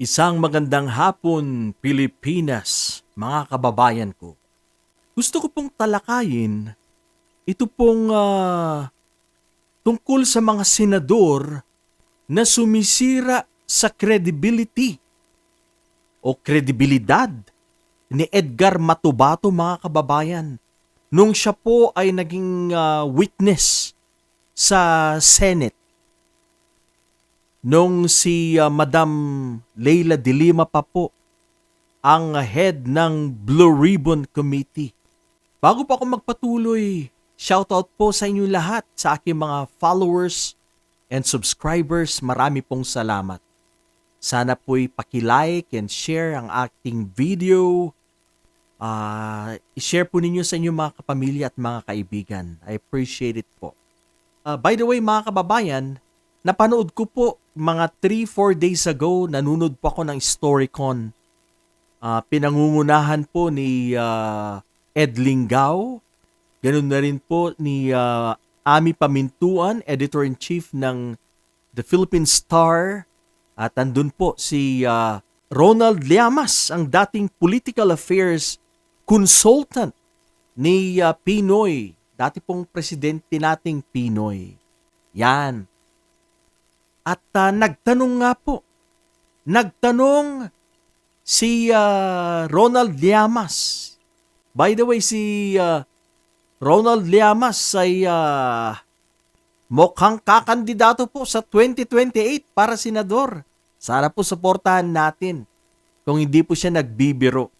Isang magandang hapon, Pilipinas, mga kababayan ko. Gusto ko pong talakayin ito pong ah, tungkol sa mga senador na sumisira sa credibility o kredibilidad ni Edgar Matubato mga kababayan nung siya po ay naging ah, witness sa Senate nung si ah, Madam Leila de Lima pa po ang head ng Blue Ribbon Committee. Bago pa ako magpatuloy, shoutout po sa inyo lahat sa aking mga followers and subscribers. Marami pong salamat. Sana po'y pakilike and share ang ating video. Ah, i-share po ninyo sa inyong mga kapamilya at mga kaibigan. I appreciate it po. Ah, by the way, mga kababayan, napanood ko po mga 3-4 days ago, nanunod po ako ng Storycon. Ah, pinangungunahan po ni ah, Ed Lingao. Ganun na rin po ni ah, Ami Pamintuan, Editor-in-Chief ng The Philippine Star. At andun po si ah, Ronald Llamas, ang dating political affairs consultant ni ah, Pinoy. Dati pong presidente nating Pinoy. Yan. At ah, nagtanong nga po, nagtanong si ah, Ronald Llamas. By the way, si ah, Ronald Llamas ay ah, mukhang kakandidato po sa 2028 para senador. Sana po suportahan natin kung hindi po siya nagbibiro.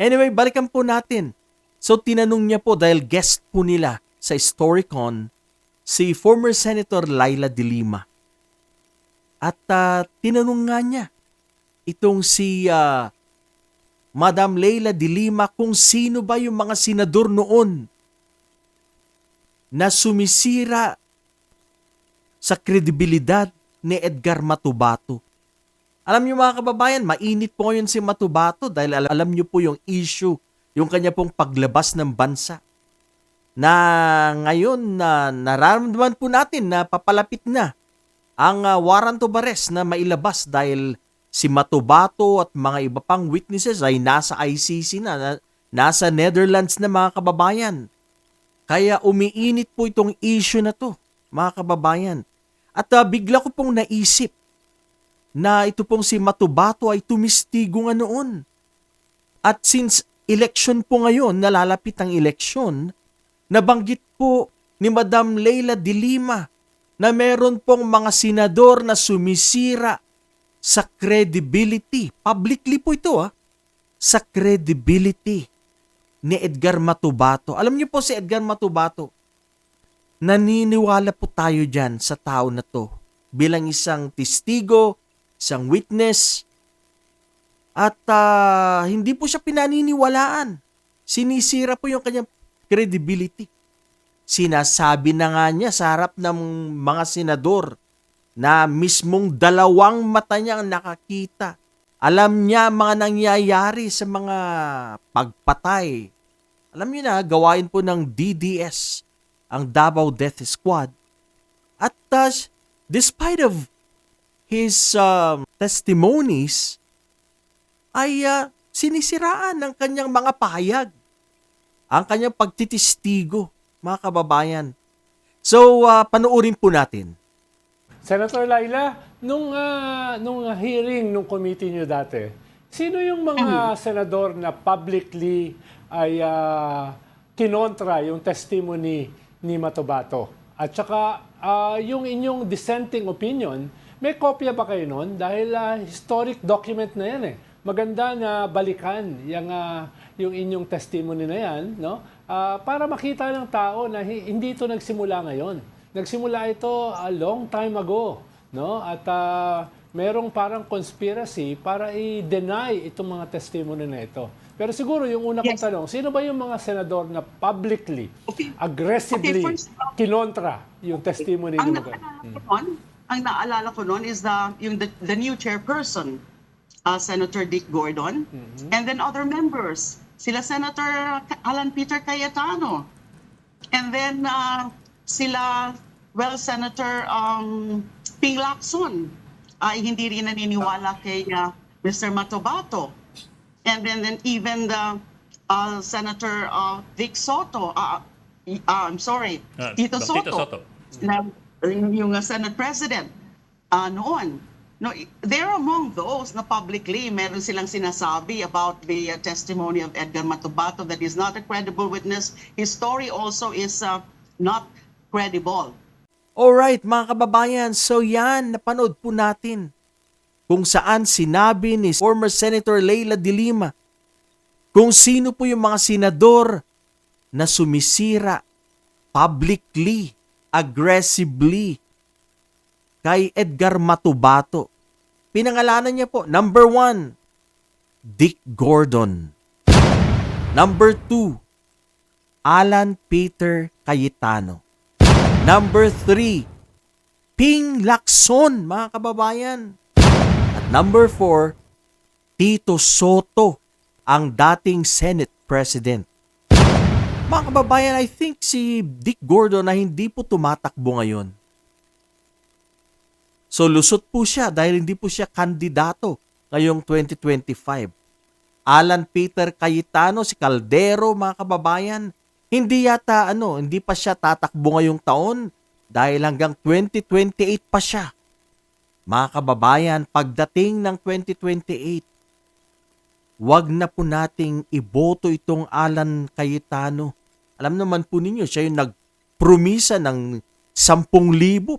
Anyway, balikan po natin. So tinanong niya po dahil guest po nila sa Storycon si former Senator Laila de Lima. At ah, tinanong nga niya itong si ah, Madam Leila de Lima kung sino ba yung mga senador noon na sumisira sa kredibilidad ni Edgar Matubato. Alam niyo mga kababayan, mainit po ngayon si Matubato dahil al- alam niyo po yung issue, yung kanya pong paglabas ng bansa. Na ngayon na nararamdaman po natin na papalapit na ang ah, warrant of na mailabas dahil si Matubato at mga iba pang witnesses ay nasa ICC na, na nasa Netherlands na mga kababayan. Kaya umiinit po itong issue na to, mga kababayan. At ah, bigla ko pong naisip na ito pong si Matubato ay tumistigo nga noon. At since election po ngayon, nalalapit ang eleksyon, nabanggit po ni Madam Leila de Lima na meron pong mga senador na sumisira sa credibility. Publicly po ito ah. Sa credibility ni Edgar Matubato. Alam niyo po si Edgar Matubato, naniniwala po tayo dyan sa tao na to bilang isang testigo, isang witness, at ah, hindi po siya pinaniniwalaan. Sinisira po yung kanyang credibility. Sinasabi na nga niya sa harap ng mga senador na mismong dalawang mata niya ang nakakita. Alam niya mga nangyayari sa mga pagpatay. Alam niyo na, gawain po ng DDS, ang Davao Death Squad. At uh, despite of his um, testimonies, ay uh, sinisiraan ng kanyang mga pahayag. Ang kanyang pagtitistigo, mga kababayan. So, uh, panoorin po natin. Senator Laila, nung ah, nung hearing nung committee niyo dati, sino yung mga senador na publicly ay ah, kinontra yung testimony ni Matobato? At saka ah, yung inyong dissenting opinion, may kopya ba kayo noon? Dahil ah, historic document na yan eh. Maganda na balikan yung, ah, yung inyong testimony na yan, no? Ah, para makita ng tao na hi- hindi ito nagsimula ngayon. Nagsimula ito a long time ago, no? At ah, merong parang conspiracy para i-deny itong mga testimony na ito. Pero siguro yung una kong Yes. tanong, sino ba yung mga senador na publicly, Okay. aggressively Okay, first, uh, kinontra yung testimony ang ni Magan? naalala ko nun, ang naalala ko nun is the, yung the, the new chairperson, uh, Senator Dick Gordon, and then other members, sila Senator Alan Peter Cayetano, and then uh, sila, well, Senator um, Ping Lacson, ay hindi rin naniniwala kay uh, Mr. Matobato. And then, then even the uh, Senator uh, Vic Soto, uh, uh, I'm sorry, Ah, Tito Tito Soto, Soto. na yung uh, Senate President uh, noon. No, they're among those na publicly meron silang sinasabi about the uh, testimony of Edgar Matubato that is not a credible witness. His story also is uh, not credible. Alright mga kababayan, so yan, napanood po natin kung saan sinabi ni former Senator Leila de Lima kung sino po yung mga senador na sumisira publicly, aggressively kay Edgar Matubato. Pinangalanan niya po, number one, Dick Gordon. Number two, Alan Peter Cayetano. Number three, Ping Lacson, mga kababayan. At number four, Tito Soto, ang dating Senate President. Mga kababayan, I think si Dick Gordon na hindi po tumatakbo ngayon. So lusot po siya dahil hindi po siya kandidato ngayong 2025. Alan Peter Cayetano, si Caldero, mga kababayan, hindi yata ano, hindi pa siya tatakbo ngayong taon dahil hanggang 2028 pa siya. Mga kababayan, pagdating ng 2028, wag na po nating iboto itong Alan Cayetano. Alam naman po ninyo, siya yung nagpromisa ng 10,000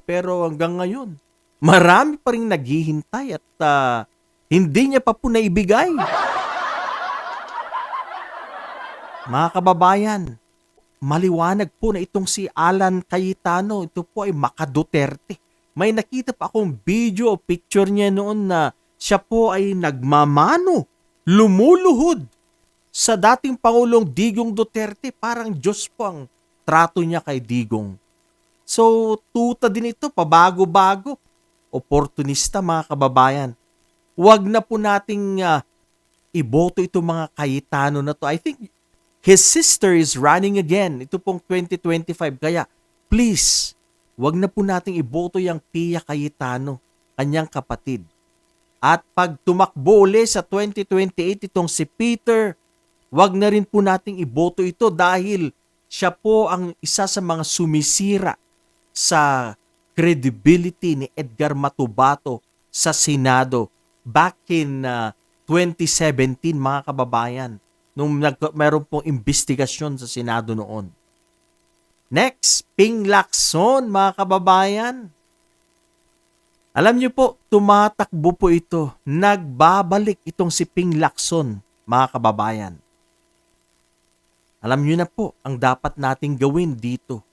pero hanggang ngayon, marami pa rin naghihintay at ah, hindi niya pa po naibigay. Mga kababayan, maliwanag po na itong si Alan Cayetano, ito po ay Makaduterte. May nakita pa akong video o picture niya noon na siya po ay nagmamano, lumuluhod sa dating Pangulong Digong Duterte. Parang Diyos po ang trato niya kay Digong. So, tuta din ito, pabago-bago. Oportunista mga kababayan. Huwag na po nating ah, iboto itong mga Cayetano na to. I think his sister is running again. Ito pong 2025. Kaya, please, wag na po nating iboto yung Pia Cayetano, kanyang kapatid. At pag tumakbo uli sa 2028 itong si Peter, wag na rin po nating iboto ito dahil siya po ang isa sa mga sumisira sa credibility ni Edgar Matubato sa Senado back in uh, 2017 mga kababayan nung nag meron pong investigasyon sa Senado noon. Next, Ping Lacson, mga kababayan. Alam niyo po, tumatakbo po ito. Nagbabalik itong si Ping Lacson, mga kababayan. Alam niyo na po ang dapat nating gawin dito.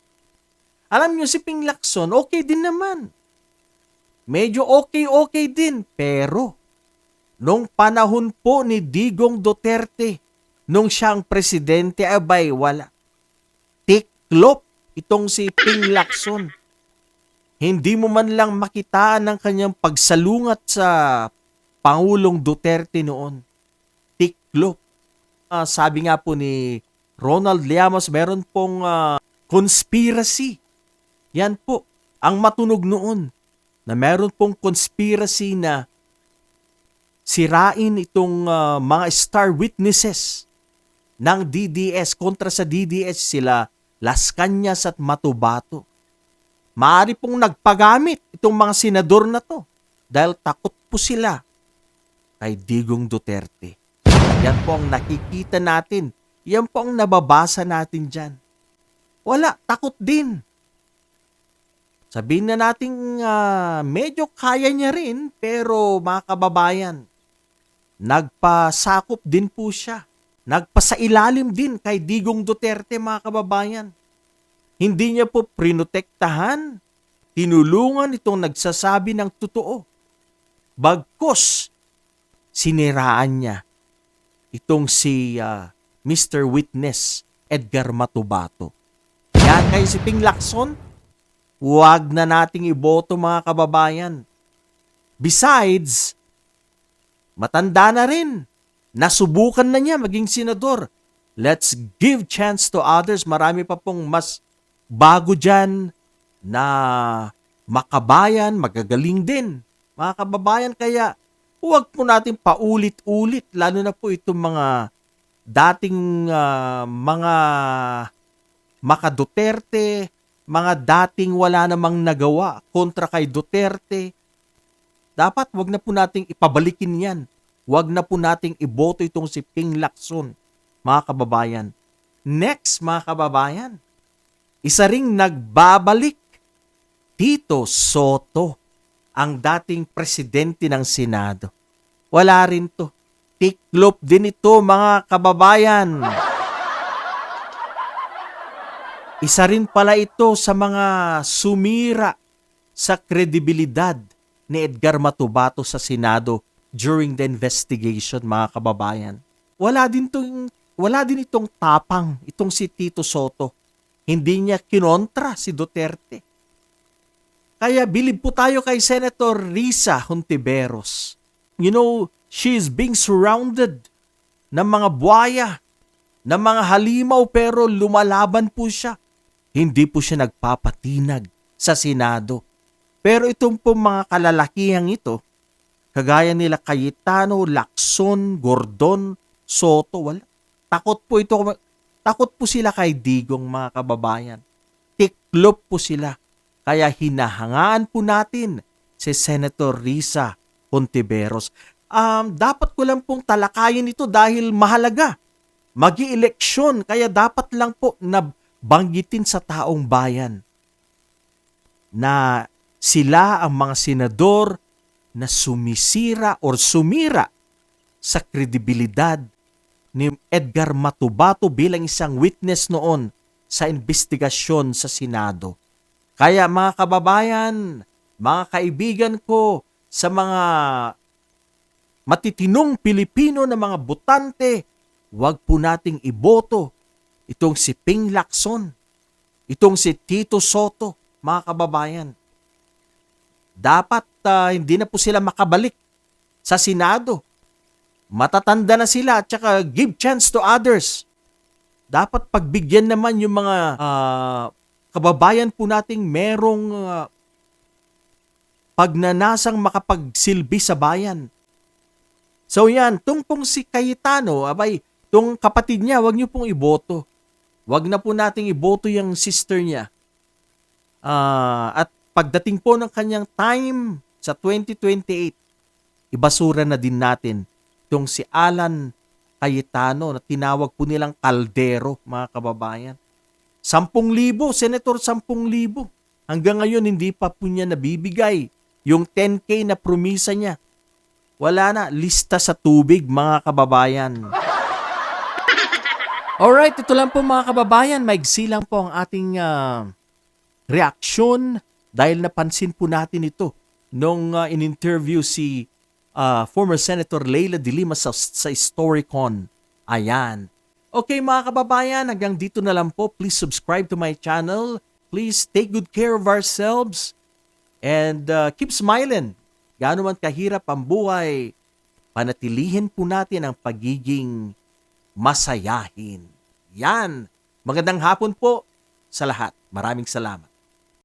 Alam niyo si Ping Lacson, okay din naman. Medyo okay-okay din, pero nung panahon po ni Digong Duterte, nung siyang presidente, abay, wala. Tiklop itong si Ping Lacson. Hindi mo man lang makitaan ng kanyang pagsalungat sa Pangulong Duterte noon. Tiklop. Ah, sabi nga po ni Ronald Llamas, meron pong ah, conspiracy. Yan po, ang matunog noon na meron pong conspiracy na sirain itong ah, mga star witnesses ng DDS kontra sa DDS sila Las Cañas at Matubato. Maari pong nagpagamit itong mga senador na to dahil takot po sila kay Digong Duterte. Yan po ang nakikita natin. Yan po ang nababasa natin dyan. Wala, takot din. Sabihin na natin ah, medyo kaya niya rin pero mga kababayan, nagpasakop din po siya. Nagpasailalim din kay Digong Duterte mga kababayan. Hindi niya po prinotektahan, tinulungan itong nagsasabi ng totoo. Bagkos, siniraan niya itong si ah, Mr. Witness Edgar Matubato. Yan kay si Ping Lacson, huwag na nating iboto mga kababayan. Besides, matanda na rin. Nasubukan na niya maging senador. Let's give chance to others. Marami pa pong mas bago dyan na makabayan, magagaling din Mga kababayan, kaya huwag po natin paulit-ulit, lalo na po itong mga dating ah, mga maka Duterte, mga dating wala namang nagawa kontra kay Duterte. Dapat wag na po nating ipabalikin yan. Wag na po nating iboto itong si Ping Lacson, mga kababayan. Next, mga kababayan, isa ring nagbabalik, Tito Soto, ang dating presidente ng Senado. Wala rin to. Tiklop din ito, mga kababayan. Isa rin pala ito sa mga sumira sa kredibilidad ni Edgar Matubato sa Senado during the investigation, mga kababayan. Wala din tong wala din itong tapang itong si Tito Soto. Hindi niya kinontra si Duterte. Kaya bilib po tayo kay Senator Risa Hontiveros. You know, she is being surrounded ng mga buhaya, ng mga halimaw pero lumalaban po siya. Hindi po siya nagpapatinag sa Senado. Pero itong po mga kalalakihang ito, kagaya nila Cayetano, Lacson, Gordon, Soto, wala. Takot po ito, takot po sila kay Digong mga kababayan. Tiklop po sila. Kaya hinahangaan po natin si Senator Risa Hontiveros. Um, dapat ko lang pong talakayin ito dahil mahalaga. magi eleksyon kaya dapat lang po na banggitin sa taong bayan na sila ang mga senador na sumisira or sumira sa kredibilidad ni Edgar Matubato bilang isang witness noon sa investigasyon sa Senado. Kaya mga kababayan, mga kaibigan ko sa mga matitinong Pilipino na mga botante, huwag po nating iboto itong si Ping Lacson, itong si Tito Soto, mga kababayan. Dapat ah, hindi na po sila makabalik sa Senado. Matatanda na sila at saka give chance to others. Dapat pagbigyan naman yung mga ah, kababayan po nating merong ah, pagnanasang makapagsilbi sa bayan. So yan, tung pong si Cayetano, abay, tung kapatid niya, wag niyo pong iboto. Wag na po nating iboto yung sister niya. Ah, at pagdating po ng kanyang time sa 2028, ibasura na din natin itong si Alan Cayetano na tinawag po nilang kaldero, mga kababayan. 10,000, Senator, 10,000. Hanggang ngayon, hindi pa po niya nabibigay yung 10K na promisa niya. Wala na, lista sa tubig, mga kababayan. Alright, ito lang po mga kababayan. Maigsi lang po ang ating ah, reaksyon dahil napansin po natin ito nung ah, in-interview si ah, former Senator Leila de Lima sa, sa Storycon. Ayan. Okay mga kababayan, hanggang dito na lang po. Please subscribe to my channel. Please take good care of ourselves. And uh, keep smiling. Gaano man kahirap ang buhay, panatilihin po natin ang pagiging masayahin. Yan. Magandang hapon po sa lahat. Maraming salamat.